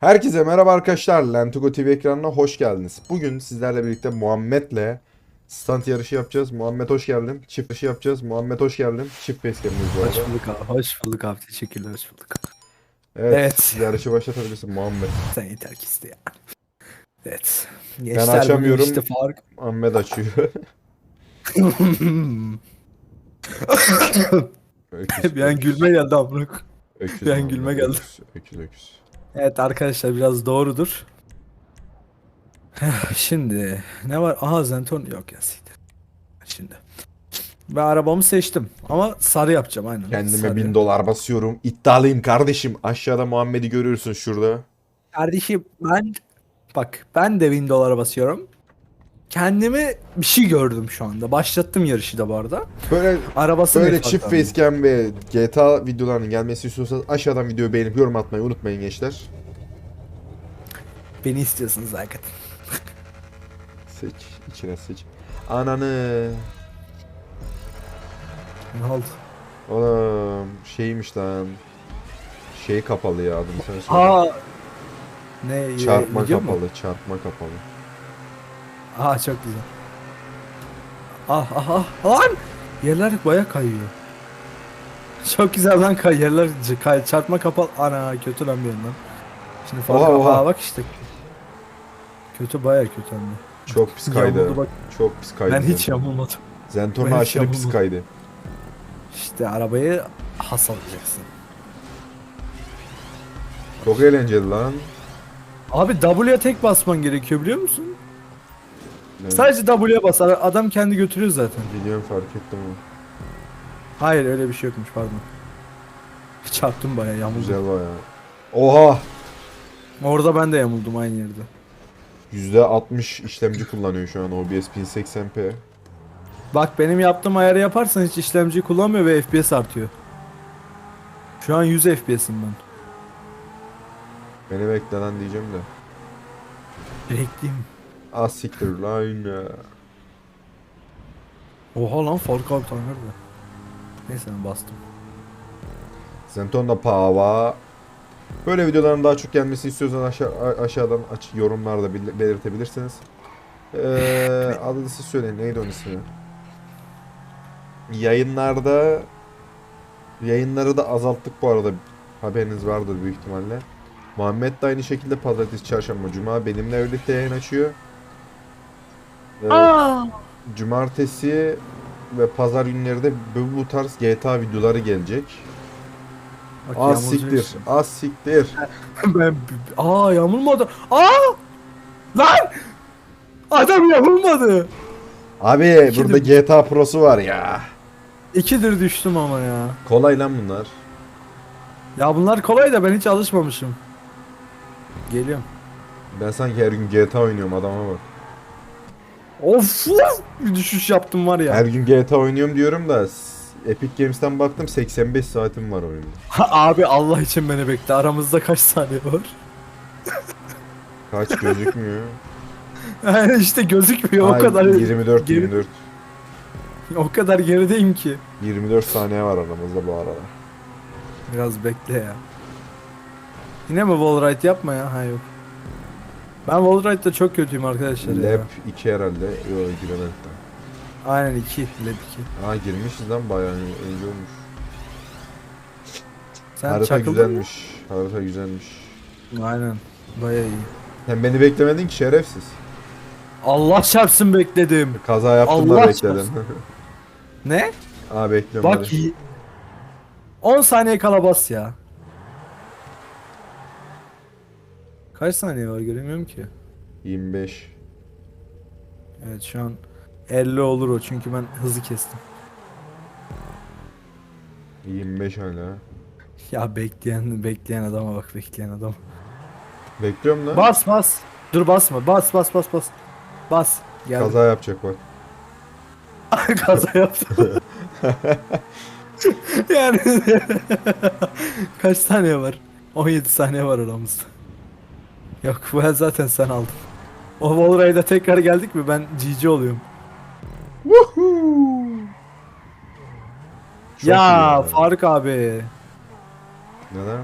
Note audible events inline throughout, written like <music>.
Herkese merhaba arkadaşlar. Lentugo TV ekranına hoş geldiniz. Bugün sizlerle birlikte Muhammed'le stand yarışı yapacağız. Muhammed hoş geldin. Çift yarışı yapacağız. Muhammed hoş geldin. Çift facecam'imiz bu Hoş bulduk abi. Hoş bulduk abi. Teşekkürler. Hoş bulduk. Evet, Evet. Yarışı başlatabilirsin Muhammed. Sen yeter ki iste ya. Evet. açamıyorum. bugün işte fark. <laughs> Muhammed açıyor. bir an gülme geldi amına. bir an gülme geldi. Öküz, öküz. Evet arkadaşlar biraz doğrudur. <laughs> Şimdi ne var? Aha Zenton yok ya siktir. Şimdi. Ben arabamı seçtim ama sarı yapacağım aynen. Kendime sarı. bin dolar basıyorum. İddialıyım kardeşim. Aşağıda Muhammed'i görüyorsun şurada. Kardeşim ben bak ben de 1000 dolara basıyorum. Kendimi bir şey gördüm şu anda. Başlattım yarışı da bu arada. Böyle Arabası Böyle çift facecam ve GTA videolarının gelmesi istiyorsanız aşağıdan videoyu beğenip yorum atmayı unutmayın gençler. Beni istiyorsunuz zaten. <laughs> Seç, içine seç. Ananı. Ne oldu? Oğlum şeymiş lan. Şey kapalı ya adını sen söyle. Aa. Ne? Çarpma kapalı, çarpma kapalı. Aa çok güzel. Ah ah ah lan! Yerler baya kayıyor. Çok güzel lan kay yerler kay çarpma kapalı. Ana kötü lan bir yandan. Şimdi fark Oha, oha. Bak işte. Kötü baya kötü hem de. Çok pis kaydı. Bak. Çok pis kaydı. Ben hiç yamulmadım. Zentorno ben aşırı pis kaydı. İşte arabayı hasarlayacaksın. Çok eğlenceli lan. Abi W'ye tek basman gerekiyor biliyor musun? Sadece W'ye bas. Ara- Adam kendi götürüyor zaten. Biliyorum fark ettim o. Hayır öyle bir şey yokmuş pardon. <laughs> Çarptım baya yamuldum. Güzel baya. Oha! Orada ben de yamuldum aynı yerde. %60 işlemci kullanıyor şu an OBS 1080p. Bak benim yaptığım ayarı yaparsan hiç işlemci kullanmıyor ve FPS artıyor. Şu an 100 FPS'im ben. Beni bekle lan diyeceğim de. Bekleyeyim. Az siktir lan ya. Oha lan Faruk abi da. Neyse ben bastım. Zenton'da pava. Böyle videoların daha çok gelmesini istiyorsan aşağı, aşağıdan aç yorumlarda bil- belirtebilirsiniz. Ee, <laughs> adını siz söyleyin. Neydi onun ismi? Yayınlarda yayınları da azalttık bu arada. Haberiniz vardır büyük ihtimalle. Muhammed de aynı şekilde pazartesi, çarşamba, cuma benimle birlikte yayın açıyor. Ee, Cumartesi ve pazar günleri de bu, bu tarz GTA videoları gelecek. Bak, Az yağmurcu siktir. işte. Az siktir. <laughs> ben aa yağmurmadı. Aa! Lan! Adam yağmurmadı. Abi İki burada GTA Pro'su var ya. İkidir düştüm ama ya. Kolay lan bunlar. Ya bunlar kolay da ben hiç alışmamışım. Geliyorum. Ben sanki her gün GTA oynuyorum adama bak. Of! Bir düşüş yaptım var ya. Her gün GTA oynuyorum diyorum da Epic Games'ten baktım 85 saatim var oyunda. Ha, abi Allah için beni bekle. Aramızda kaç saniye var? Kaç gözükmüyor. <laughs> Yani işte gözükmüyor Ay, o kadar. 24 geri- 24. O kadar gerideyim ki. 24 saniye var aramızda bu arada. Biraz bekle ya. Yine mi wallride yapma ya? Ha yok. Ben wallride'da çok kötüyüm arkadaşlar ya. Lab 2 herhalde. Yok giremedik. Aynen 2. Lab 2. Aa girmişiz lan bayağı iyi iyi olmuş. Sen Harita çakıldın güzelmiş. Harita güzelmiş. mı? Aynen. Baya iyi. Sen beni beklemedin ki şerefsiz. Allah çarpsın bekledim. Kaza yaptın da Allah bekledin. çarpsın. <laughs> Ne? Aa bekliyorum Bak hadi. iyi. 10 saniye kala bas ya. Kaç saniye var göremiyorum ki. 25. Evet şu an 50 olur o çünkü ben hızı kestim. 25 hala. Ya bekleyen bekleyen adama bak bekleyen adam. Bekliyorum lan. Bas bas. Dur basma. Bas bas bas bas. Bas. Gel. Kaza yapacak bak. <laughs> Kaza yaptı. <laughs> yani <laughs> kaç saniye var? 17 saniye var aramızda. Yok bu el zaten sen aldın. O Wallride'a tekrar geldik mi ben GG oluyorum. Çok ya iyi Faruk abi. Neden?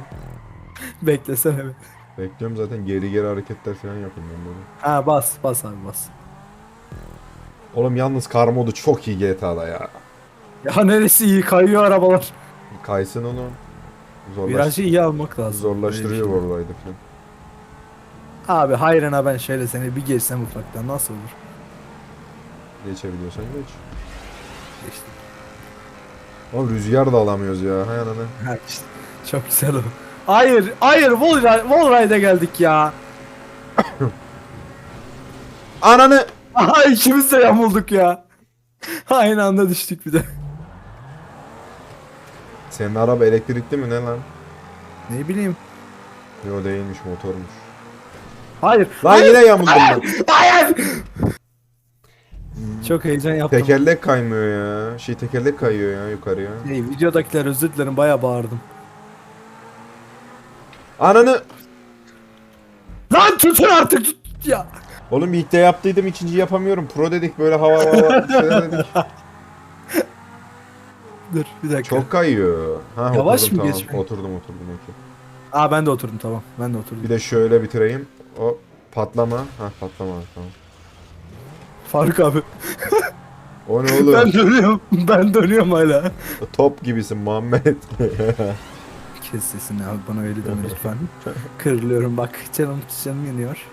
<laughs> Beklesene bir. Bekliyorum zaten geri geri hareketler falan yapın ben böyle. Ha bas bas abi bas. Oğlum yalnız kar modu çok iyi GTA'da ya. Ya neresi iyi kayıyor arabalar. Kaysın onu. Virajı iyi almak lazım. zorlaştırıyor bu olaydı falan. Abi hayrına ben şöyle seni bir geçsem ufaktan nasıl olur? Geçebiliyorsan geç. İşte. Oğlum rüzgar da alamıyoruz ya. Hay ananı. Ha işte. Çok güzel o. Hayır, hayır, Wallride, Wallride'e geldik ya. <coughs> Ananı! Aha ikimiz de yamulduk ya. Aynı anda düştük bir de. Senin araba elektrikli mi ne lan? Ne bileyim. Yo değilmiş motormuş. Hayır. Lan hayır, yine yamuldum lan. hayır. Çok heyecan yaptım. Tekerlek kaymıyor ya. Şey tekerlek kayıyor ya yukarıya. Hey, videodakiler özür dilerim bayağı bağırdım. Ananı! Lan tutun artık tut ya. Oğlum ilk de yaptıydım ikinci yapamıyorum. Pro dedik böyle hava hava şeyler dedik. <laughs> Dur bir dakika. Çok kayıyor. Ha, Yavaş oturdum, mı tamam. geçme? Oturdum oturdum okey. Aa ben de oturdum tamam. Ben de oturdum. Bir de şöyle bitireyim. O patlama. Ha patlama tamam. Faruk abi. O ne oğlum? Ben dönüyorum. Ben dönüyorum hala. Top gibisin Muhammed. <laughs> Kes sesini abi bana öyle deme lütfen. Kırılıyorum bak canım canım yanıyor.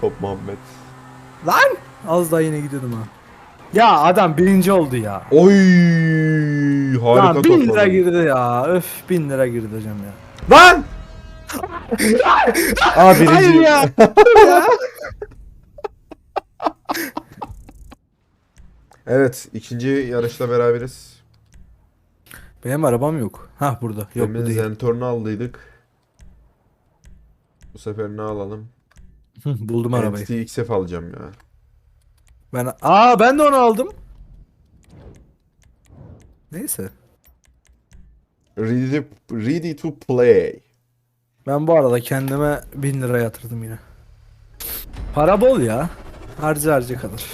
Top Muhammed. Lan! Az daha yine gidiyordum ha. Ya adam birinci oldu ya. Oy harika Lan bin lira girdi ya. Öf bin lira girdi hocam ya. Lan! Aa birinci. Hayır ya. <laughs> ya. Evet ikinci yarışla beraberiz. Benim arabam yok. Ha burada. Yok bu Demin değil. Zentorn'u aldıydık. Bu sefer ne alalım? Hı, <laughs> Buldum arabayı. Entity XF alacağım ya. Ben Aa ben de onu aldım. Neyse. Ready ready to play. Ben bu arada kendime 1000 lira yatırdım yine. Para bol ya. Harca harca kalır.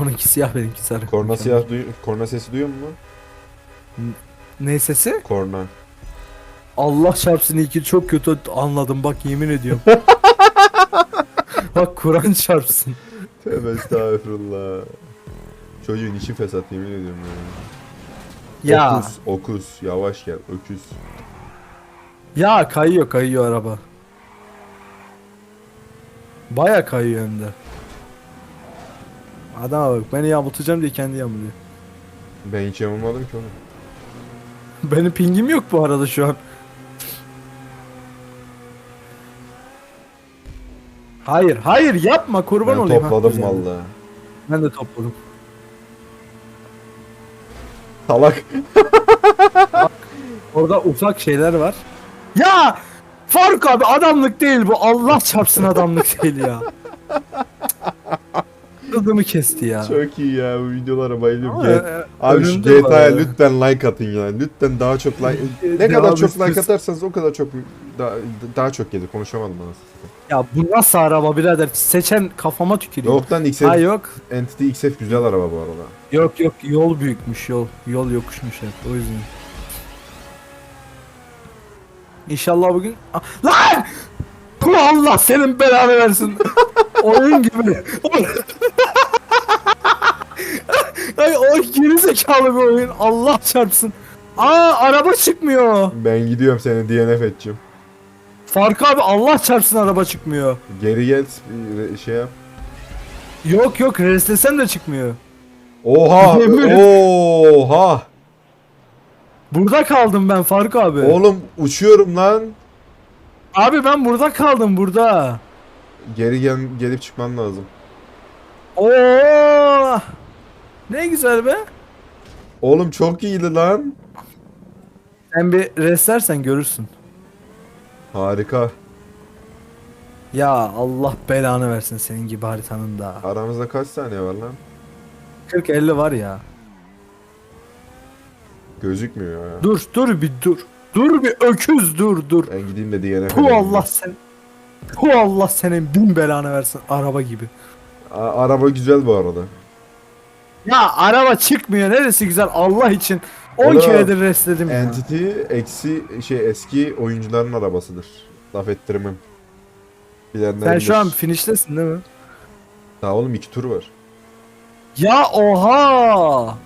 Onunki siyah benimki sarı. Korna siyah duy korna sesi duyuyor musun? Ne sesi? Korna. Allah çarpsın ilki çok kötü anladım bak yemin ediyorum. <laughs> bak Kur'an çarpsın. Tövbe estağfurullah. Çocuğun içi fesat yemin ediyorum ya. Ya Okuz, okuz. Yavaş gel, öküz. ya kayıyor kayıyor araba. Baya kayıyor hem de. Adama bak beni yamultacağım diye kendi yamuluyor. Ben hiç yamulmadım ki oğlum. <laughs> Benim pingim yok bu arada şu an. Hayır, hayır yapma kurban Ben olayım. ha, topladım valla. Ben de topladım. Salak. Orada ufak şeyler var. Ya! Faruk abi adamlık değil bu. Allah çarpsın adamlık değil ya. Kızımı kesti ya. Çok iyi ya bu videolara bayılıyorum. Ama, Get- e, Abi şu önümde var GTA'ya ya. lütfen like atın ya. Lütfen daha çok like. Ne kadar çok like atarsanız o kadar çok daha, daha çok gelir. Konuşamadım ben. Ya bu nasıl araba birader? Seçen kafama tükürüyor. Yok lan XF, Ha yok. Entity XF güzel araba bu arada. Yok yok yol büyükmüş yol. Yol yokuşmuş hep o yüzden. İnşallah bugün... Ah, Lan! Allah senin belanı versin. <laughs> Oyun gibi. Ay o geri zekalı bir oyun. Allah çarpsın. Aa araba çıkmıyor. Ben gidiyorum seni DNF edeceğim. Fark abi Allah çarpsın araba çıkmıyor. Geri gel bir şey yap. Yok yok restlesem de çıkmıyor. Oha! <laughs> Oha! Burada kaldım ben Faruk abi. Oğlum uçuyorum lan. Abi ben burada kaldım burada. Geri gel gelip çıkman lazım. Oo! Ne güzel be. Oğlum çok iyiydi lan. Sen bir restlersen görürsün. Harika. Ya Allah belanı versin senin gibi haritanın da. Aramızda kaç saniye var lan? 40-50 var ya. Gözükmüyor ya. Dur dur bir dur. Dur bir öküz dur dur. Ben gideyim de DNF Bu edeyim. Allah sen. Bu Allah senin bin belanı versin araba gibi. A- araba güzel bu arada. Ya araba çıkmıyor neresi güzel Allah için. 10 O da keredir restledim ya. Entity eksi şey eski oyuncuların arabasıdır. Laf ettirmem. Bilenler Sen bilir. şu an finiştesin değil mi? Daha oğlum iki tur var. Ya oha!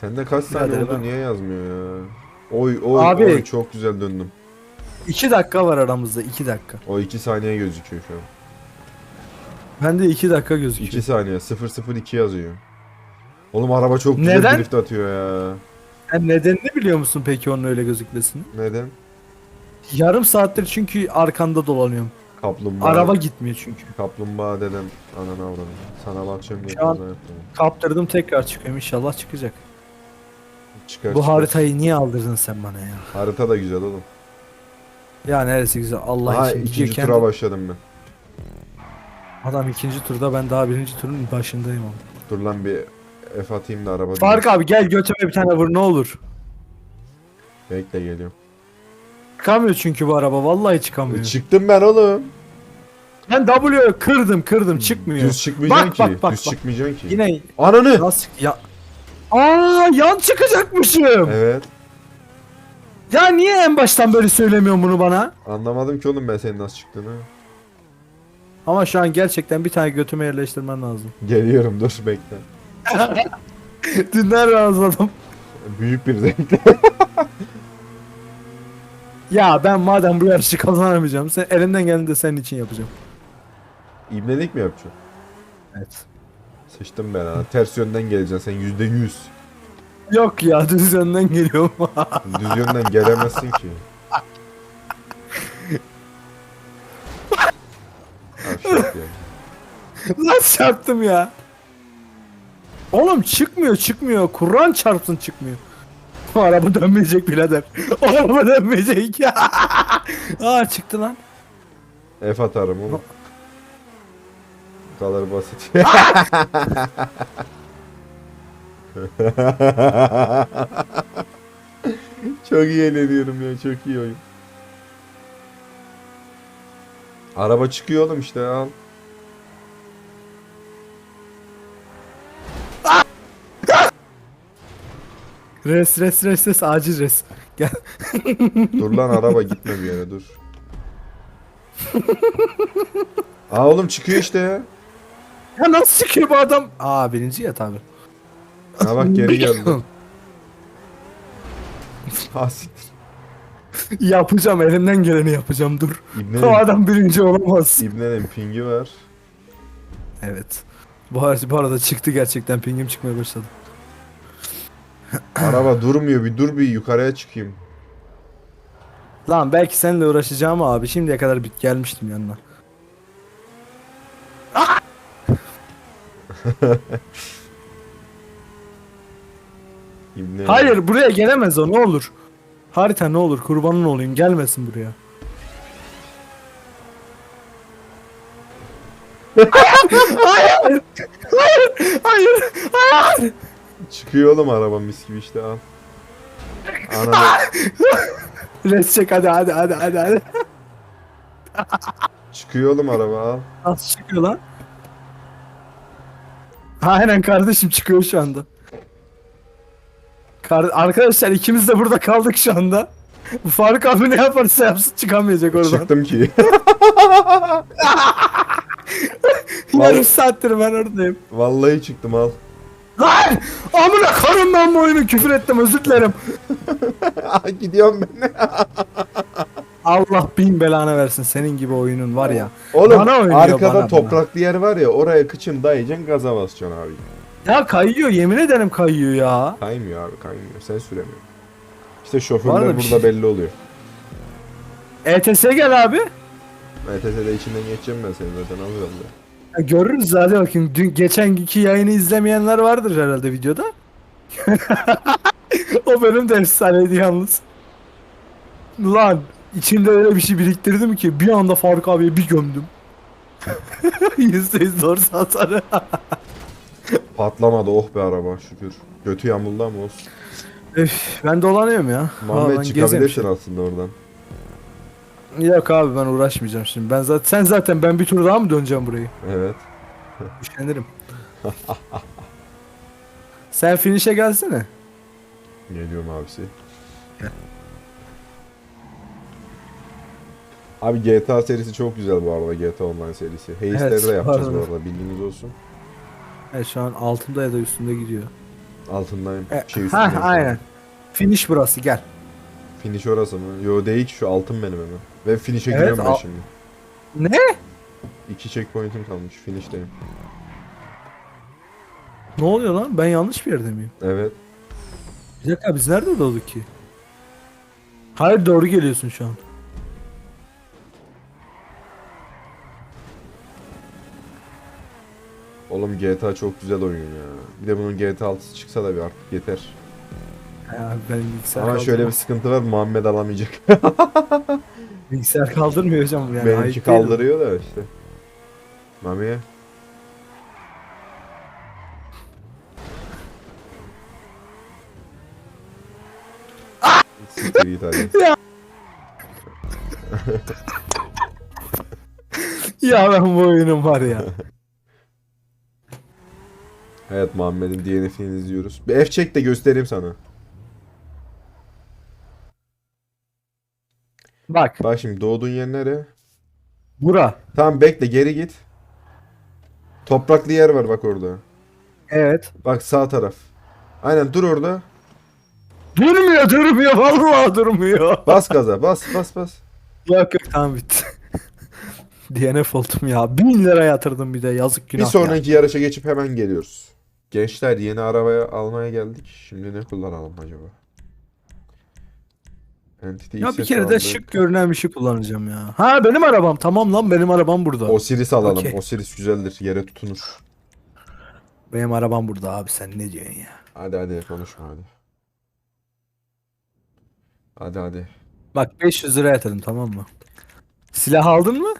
Sende kaç saniye Birader oldu ben- niye yazmıyor ya? Oy oy Abi- oy çok güzel döndüm. 2 dakika var aramızda 2 dakika. O 2 saniye gözüküyor şu an. Bende 2 dakika gözüküyor. 2 saniye 002 yazıyor. Oğlum araba çok güzel Neden? drift atıyor ya. Sen nedenini biliyor musun peki onun öyle gözükmesini? Neden? Yarım saattir çünkü arkanda dolanıyorum. Kaplumbağa. Araba gitmiyor çünkü. Kaplumbağa dedem ananı avradım. Sana bakacağım Şu an- yaptım. Kaptırdım tekrar çıkıyorum inşallah çıkacak. Çıkar, Bu çıkar. haritayı niye aldırdın sen bana ya? Harita da güzel oğlum. Ya neresi güzel Allah Aha için. ikinci Gidiyor tura başladım ben. Adam ikinci turda ben daha birinci turun başındayım ama. Dur lan bir F atayım da araba. Fark abi gel götüme bir tane vur ne olur. Bekle geliyorum. Çıkamıyor çünkü bu araba vallahi E, çıkamıyor. çıktım ben oğlum. Ben W'yu kırdım kırdım çıkmıyor. Düz çıkmayacaksın Bak, ki. bak, bak, Düz bak. çıkmayacaksın ki. Yine Ananı. nasıl ya Aa yan çıkacakmışım. Evet. Ya niye en baştan böyle söylemiyorsun bunu bana? Anlamadım ki oğlum ben senin nasıl çıktığını. Ama şu an gerçekten bir tane götüme yerleştirmen lazım. Geliyorum dur bekle. <laughs> Dünden razıladım. Büyük bir zevkle. <laughs> Ya ben madem bu yarışı kazanamayacağım, sen elinden geleni de senin için yapacağım. İbnelik mi yapacaksın? Evet. Sıçtım ben ha. Ters yönden geleceksin sen yüzde yüz. Yok ya düz yönden geliyorum. <laughs> Düz yönden gelemezsin ki. Aşağı ya. Lan çarptım ya. Oğlum çıkmıyor çıkmıyor. Kur'an çarpsın çıkmıyor. <laughs> O araba dönmeyecek birader. O araba dönmeyecek. Aa çıktı lan. F atarım oğlum. Bu kadar basit. <laughs> çok iyi eğleniyorum ya çok iyi oyun. Araba çıkıyor oğlum işte al. Res res res res acil res. Gel. <laughs> Dur lan araba gitme bir yere dur. Aa oğlum çıkıyor işte ya. Ya nasıl çıkıyor bu adam? Aa birinci ya tabi. Ha bak geri geldi. Ha <laughs> siktir. yapacağım elimden geleni yapacağım dur. O İbnenin, adam birinci olamaz. İbnenin pingi var. Evet. Bu arada, bu arada çıktı gerçekten pingim çıkmaya başladı. Araba durmuyor bir dur bir yukarıya çıkayım. Lan belki seninle uğraşacağım abi. Şimdiye kadar bit gelmiştim yanına. <laughs> İbne. Hayır buraya gelemez o ne olur. Harita ne olur kurbanın olayım gelmesin buraya. <laughs> hayır, hayır, hayır. Çıkıyor oğlum araba mis gibi işte al. Ananı <laughs> Res çek hadi hadi hadi hadi hadi. çıkıyor oğlum araba al. Nasıl çıkıyor lan? Aynen kardeşim çıkıyor şu anda. Kar Arkadaşlar ikimiz de burada kaldık şu anda. Faruk abi ne yaparsa yapsın çıkamayacak oradan. Çıktım ki. <laughs> <laughs> Yarım saattir ben oradayım. Vallahi çıktım al. Lan! Amına karım ben bu oyunu küfür ettim özür dilerim. <laughs> Gidiyorum ben. <laughs> Allah bin belanı versin senin gibi oyunun var ya. Oğlum Bana oynuyor, arkada bana, topraklı yer var ya oraya kıçın dayayacaksın gaza basacaksın abi. Ya kayıyor yemin ederim kayıyor ya. Kaymıyor abi kaymıyor sen süremiyorsun. İşte şoförler bir burada şey- belli oluyor. ETS gel abi. ETS'de içinden geçeceğim ben seni zaten alıyorum da. Ya Görürüz hadi bakayım. Dün geçenki yayını izlemeyenler vardır herhalde videoda. <laughs> o bölüm de efsaneydi yalnız. Lan içimde öyle bir şey biriktirdim ki bir anda Faruk abiye bir gömdüm. <laughs> Yüzde yüz doğru hasarı. <laughs> Patlamadı oh be araba şükür. Götü yamuldu ama olsun. Öf, ben dolanıyorum ya. Muhammed Vallahi geziyorum çıkabilirsin aslında oradan. Yok abi ben uğraşmayacağım şimdi. Ben zaten sen zaten ben bir tur daha mı döneceğim burayı? Evet. Üşenirim. <laughs> Sen finish'e gelsene. Geliyorum abisi. Abi GTA serisi çok güzel bu arada GTA Online serisi. Haste'leri Evet, de yapacağız bu arada. bilginiz olsun. Evet şu an altımda ya da üstünde gidiyor. Altındayım. E, şey ha aynen. Finish burası gel. Finish orası mı? Yo değil şu altın benim hemen. Ve finish'e Evet, giriyorum ben şimdi. Ne? İki checkpoint'im kalmış. Finish'teyim. Ne oluyor lan? Ben yanlış bir yerde miyim? Evet. Bir dakika biz nerede doğduk ki? Hayır doğru geliyorsun şu an. Oğlum GTA çok güzel oyun ya. Bir de bunun GTA 6'sı çıksa da bir artık yeter. Ya bilgisayar Ama şöyle bir sıkıntı var Muhammed alamayacak. <laughs> Bilgisayar kaldırmıyor hocam yani. Benimki ayıp değil mi? kaldırıyor da işte. Mami'ye. Siktir <laughs> git hadi. Ya ben bu oyunum var ya. Evet Muhammed'in DNF'ini izliyoruz. Bir F çek de göstereyim sana. Bak Bak şimdi doğduğun yer nere? bura. Tamam bekle geri git. Topraklı yer var bak orada. Evet. Bak sağ taraf. Aynen dur orada. Durmuyor durmuyor vallahi durmuyor. Bas gaza bas bas bas. Yok yok tamam bitti. <laughs> DNF oldum ya. Bin lira yatırdım bir de yazık günah Bir sonraki yarışa geçip hemen geliyoruz. Gençler yeni arabaya almaya geldik. Şimdi ne kullanalım acaba? Entity ya. Bir kere de aldık. şık görünen bir şey kullanacağım ya. Ha benim arabam tamam lan benim arabam burada. Osiris alalım. Okey. Osiris güzeldir. Yere tutunur. Benim arabam burada abi sen ne diyorsun ya? Hadi hadi konuşma hadi. Hadi hadi. Bak 500 lira yatırdım tamam mı? Silah aldın mı?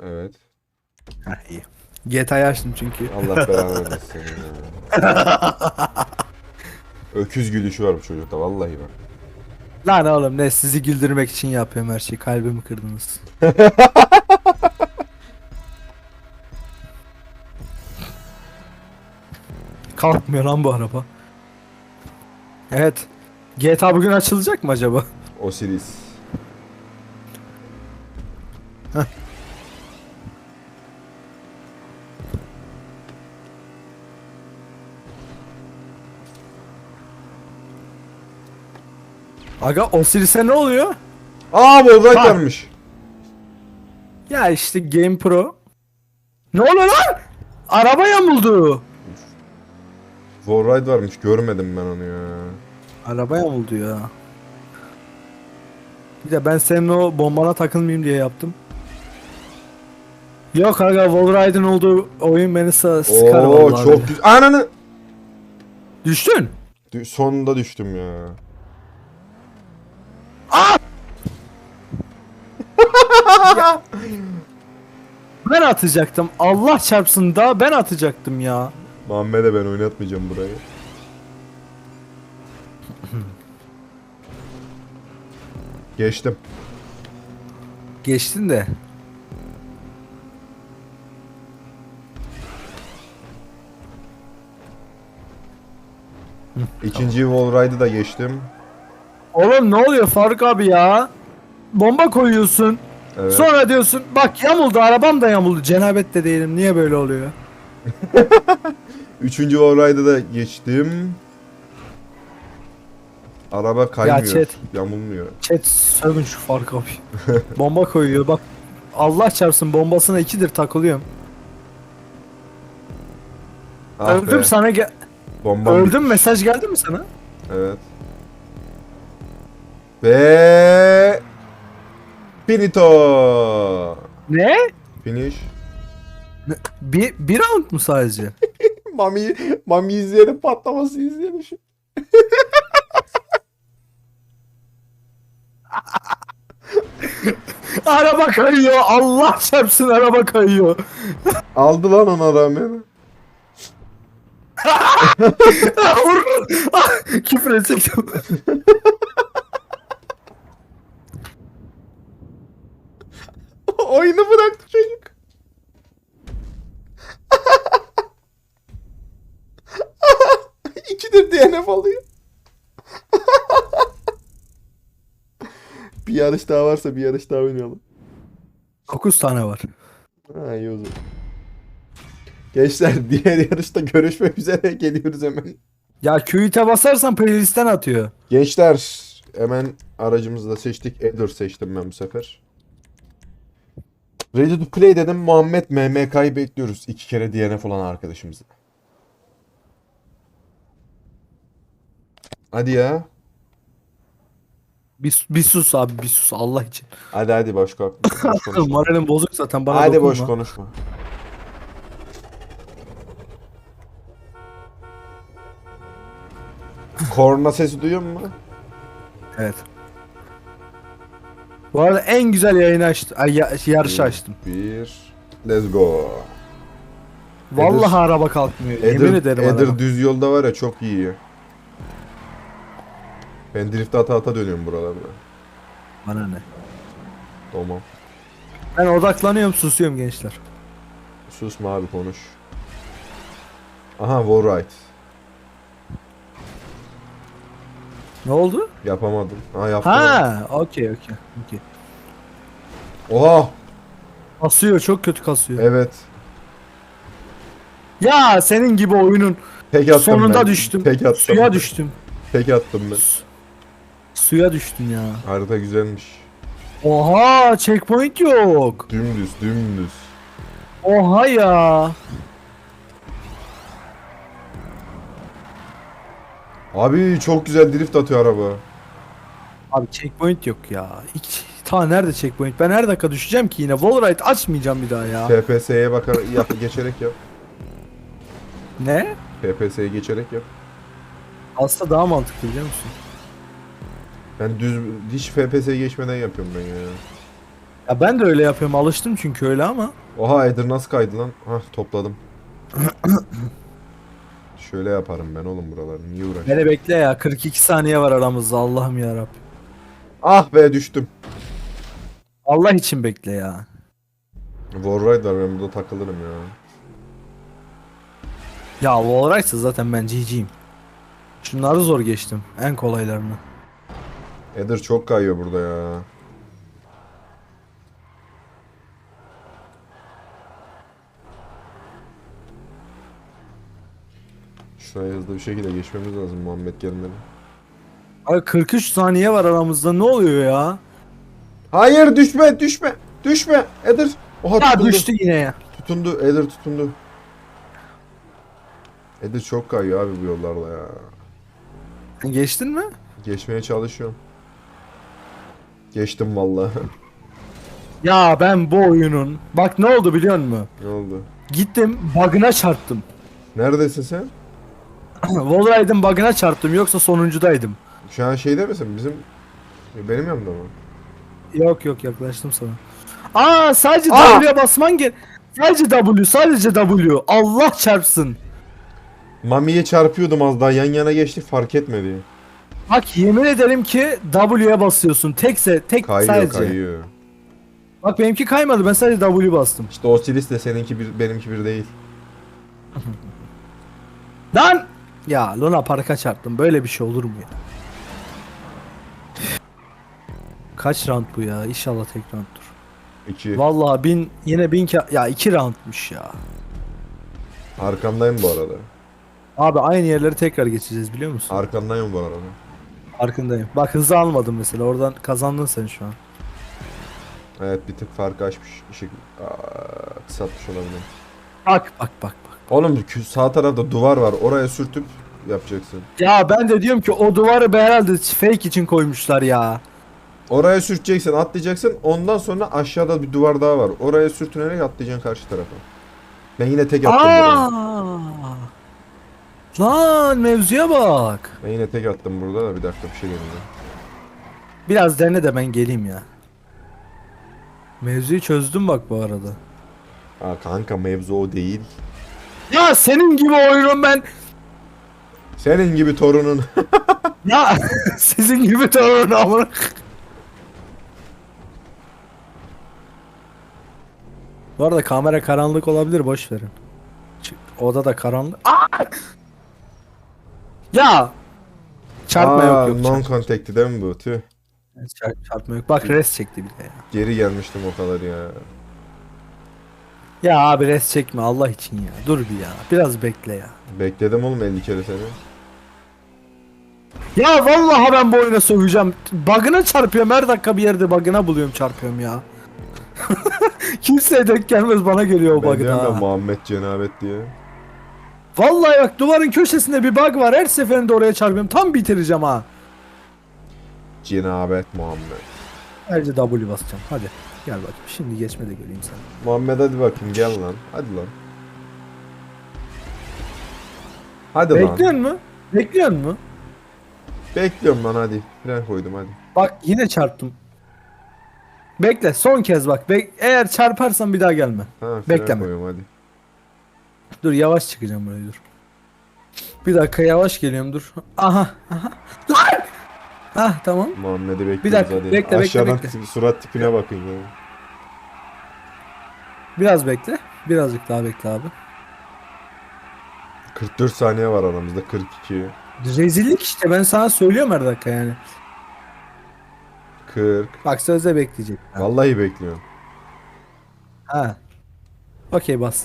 Evet. Ha iyi. GTA'yı açtım çünkü. Allah belanı vermesin seni ya. <laughs> Öküz gülüşü var bu çocukta vallahi bak. Lan oğlum ne sizi güldürmek için yapıyorum her şeyi. Kalbimi kırdınız. <laughs> Kalkmıyor lan bu araba. Evet. GTA bugün açılacak mı acaba? Osiris. Aga Osiris'e ne oluyor? Aa Volrite Bak. varmış. Ya işte Game Pro. Ne oluyor lan? Araba yamuldu. Volrite varmış görmedim ben onu ya. Araba yamuldu ya. Bir de ben senin o bombana takılmayayım diye yaptım. Yok aga Wallride'ın olduğu oyun beni sa- sıkar Oo vallahi. çok güzel. Ananı. Düştün. Dü- Sonunda düştüm ya. Ben atacaktım. Allah çarpsın da ben atacaktım ya. Muhammed'e ben oynatmayacağım burayı. Geçtim. Geçtin de. İkinci Wallride'ı da geçtim. Oğlum ne oluyor Faruk abi ya? Bomba koyuyorsun. Evet. Sonra diyorsun bak yamuldu arabam da yamuldu. Cenabet de değilim. Niye böyle oluyor? <laughs> Üçüncü Wallride'ı da geçtim. Araba kaymıyor. chat. Yamulmuyor. Chat sövün şu Faruk abi. <laughs> Bomba koyuyor bak. Allah çarpsın bombasına ikidir takılıyorum. Ah Öldüm be. sana. Bomba Öldüm mesaj geldi mi sana? Evet. Ve Finito. Ne? Finish. Bir, bir round mu sadece? <laughs> Mami, Mami izleyelim patlaması izleyelim <laughs> araba kayıyor. Allah çarpsın araba kayıyor. <laughs> Aldı lan ona rağmen. Ah, Küfür edecektim. Oyunu bıraktı çocuk. <laughs> DNF alıyor. bir yarış daha varsa bir yarış daha oynayalım. 9 tane var. Ha iyi o zaman. Gençler diğer yarışta görüşmek üzere geliyoruz hemen. Ya QIT'e basarsan playlistten atıyor. Gençler hemen aracımızı da seçtik. Eder seçtim ben bu sefer. Ready to play dedim. Muhammed MMK'yı bekliyoruz. iki kere DNF olan arkadaşımızı. Hadi ya. Bir, bir sus abi bir sus Allah için. Hadi hadi boş, boş <laughs> konuşma. Moralim bozuk zaten bana hadi dokunma. boş konuşma. Korna sesi duyuyor musun? Evet. Bu arada en güzel yayını açtım. Ay, ya- yarışı açtım. Bir. Let's go. Vallahi Eder- araba kalkmıyor. Eder, Yemin ederim Eder araba. düz yolda var ya çok iyi. Ben drift ata ata dönüyorum buralarda. Bana ne? Tamam. Ben odaklanıyorum susuyorum gençler. Susma abi konuş. Aha wall right. Ne oldu? Yapamadım. Ha yaptım. Ha, okey okey. okey. Oha. Kasıyor çok kötü kasıyor. Evet. Ya senin gibi oyunun Tek attım sonunda ben. düştüm. Tek attım. Suya düştüm. Tek attım ben. Suya düştüm ya. Harita güzelmiş. Oha checkpoint yok. Dümdüz dümdüz. Oha ya. Abi çok güzel drift atıyor araba. Abi checkpoint yok ya. Hiç, ta nerede checkpoint? Ben her dakika düşeceğim ki yine. Wallride açmayacağım bir daha ya. PPS'ye bakar yap geçerek yap. Ne? PPS'ye geçerek yap. Aslında daha mantıklı biliyor musun? Ben düz hiç FPS'ye geçmeden yapıyorum ben ya. Ya ben de öyle yapıyorum. Alıştım çünkü öyle ama. Oha Eder nasıl kaydı lan? Hah topladım. <coughs> Şöyle yaparım ben oğlum buraları. Niye uğraşıyorum? Beni bekle ya. 42 saniye var aramızda. Allah'ım ya Ah be düştüm. Allah için bekle ya. Warride var ben burada takılırım ya. Ya Wallride'sa zaten ben GG'yim. Şunları zor geçtim. En kolaylarını. Eder çok kayıyor burada ya. Şuraya hızlı bir şekilde geçmemiz lazım Muhammed gelmeden. Abi 43 saniye var aramızda. Ne oluyor ya? Hayır düşme düşme düşme Eder. Oha Ya tutundu. düştü yine ya. Tutundu Eder tutundu. Eder çok kayıyor abi bu yollarla ya. Geçtin mi? Geçmeye çalışıyorum. Geçtim vallahi. <laughs> Ya ben bu oyunun bak ne oldu biliyor musun? ne oldu? Gittim bug'ına çarptım. Neredesin sen? <laughs> Wallride'ın bug'ına çarptım yoksa sonuncudaydım. Şu an şeyde misin? Bizim benim yanımda mı? Yok yok yaklaştım sana. Aa sadece Aa! W'ye basman gel. Sadece W sadece W. Allah çarpsın. Mami'ye çarpıyordum az daha yan yana geçtik fark etmedi. Bak yemin ederim ki W'ye basıyorsun. Tekse tek Kayıyor sadece. kayıyor. Bak benimki kaymadı. Ben sadece W bastım. İşte o silis de seninki bir benimki bir değil. Lan! Ya Luna Park'a çarptım. Böyle bir şey olur mu ya? Kaç round bu ya? İnşallah tek rounddur. İki. Vallahi bin yine bin ka- ya iki roundmuş ya. Arkandayım bu arada. Abi aynı yerleri tekrar geçeceğiz biliyor musun? Arkandayım bu arada. Farkındayım. Bak hızı almadım mesela. Oradan kazandın sen şu an. Evet bir tık farkı açmış. Işık Aa, kısaltmış olabilir. Bak bak bak bak. Oğlum sağ tarafta duvar var. Oraya sürtüp yapacaksın. Ya ben de diyorum ki o duvarı be herhalde fake için koymuşlar ya. Oraya sürteceksin, atlayacaksın. Ondan sonra aşağıda bir duvar daha var. Oraya sürtünerek atlayacaksın karşı tarafa. Ben yine tek attım. Aa! Lan mevzuya bak. Ben yine tek attım burada da bir dakika bir şey deneyeceğim. Biraz dene de ben geleyim ya. Mevzuyu çözdüm bak bu arada. Aa kanka mevzu o değil. Ya senin gibi oyunum ben. Senin gibi torunun. <laughs> Ya <laughs> sizin gibi torun amına. Bu arada kamera karanlık olabilir boş verin. Çık- Oda da karanlık. Aa! Ya! Çarpma Aa, yok yok. Non çarp- contact'ti değil mi bu? Tüh. çarp- çarpma yok. Bak res çekti bir de ya. Geri gelmiştim o kadar ya. Ya abi res çekme Allah için ya. Dur bir ya. Biraz bekle ya. Bekledim oğlum 50 kere seni. Ya vallahi ben bu oyuna söveceğim. Bug'ına çarpıyorum her dakika bir yerde bug'ına buluyorum çarpıyorum ya. <laughs> Kimseye denk gelmez bana geliyor o Ben diyorum ya da. Muhammed Cenabet diye. Vallahi bak duvarın köşesinde bir bug var. Her seferinde oraya çarpıyorum. Tam bitireceğim ha. Cenabet Muhammed. Ayrıca W basacağım. Hadi. Gel bakayım. Şimdi geçme de göreyim seni. Muhammed hadi bakayım gel lan. Hadi lan. Hadi Bekliyor lan. mu? Bekliyor mu? Bekliyorum lan hadi. Fren koydum hadi. Bak yine çarptım. Bekle son kez bak. Bek Eğer çarparsan bir daha gelme. Ha, fren Bekleme. koyuyorum hadi. Dur yavaş çıkacağım buraya dur. Bir dakika yavaş geliyorum dur. Aha. Aha. Lan! Ah tamam. Muhammed'i bekliyoruz Bir dakika, hadi. bekle, bekle, Aşağıdan bekle. surat tipine bakın ya. Biraz bekle. Birazcık daha bekle abi. 44 saniye var aramızda 42. Rezillik işte ben sana söylüyorum her dakika yani. 40. Bak sözde bekleyecek. Vallahi bekliyorum. ha. Okey bas.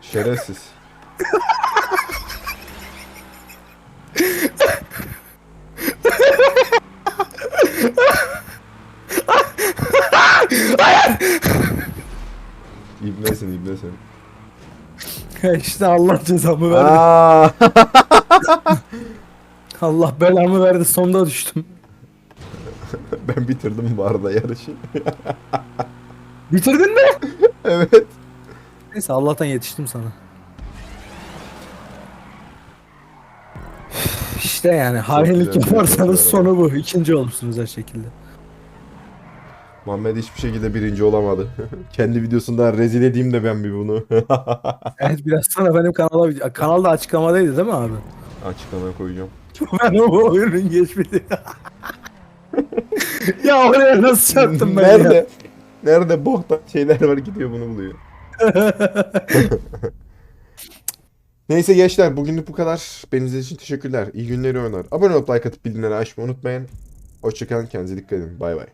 Şerefsiz. <laughs> İbnesin ibnesin. işte Allah cezamı verdi. Aa! <laughs> Allah belamı verdi sonda düştüm. <laughs> ben bitirdim bu arada yarışı. <laughs> Bitirdin mi? evet. Neyse Allah'tan yetiştim sana. İşte yani hainlik güzel, yaparsanız güzel. sonu bu. İkinci olursunuz her şekilde. Muhammed hiçbir şekilde birinci olamadı. <laughs> Kendi videosunda rezil edeyim de ben bir bunu. <laughs> Evet biraz sonra benim kanala kanalda açıklamadaydı değil mi abi? Açıklama koyacağım. <laughs> ben o oyunun geçmedi. ya oraya nasıl çarptım ben Nerede? ya? Nerede boktan şeyler var gidiyor bunu buluyor. Neyse gençler bugünlük bu kadar. Beni izlediğiniz için teşekkürler. İyi günleri oynar. Abone olup like atıp bildirimleri açmayı unutmayın. Hoşçakalın kendinize dikkat edin. Bay bay.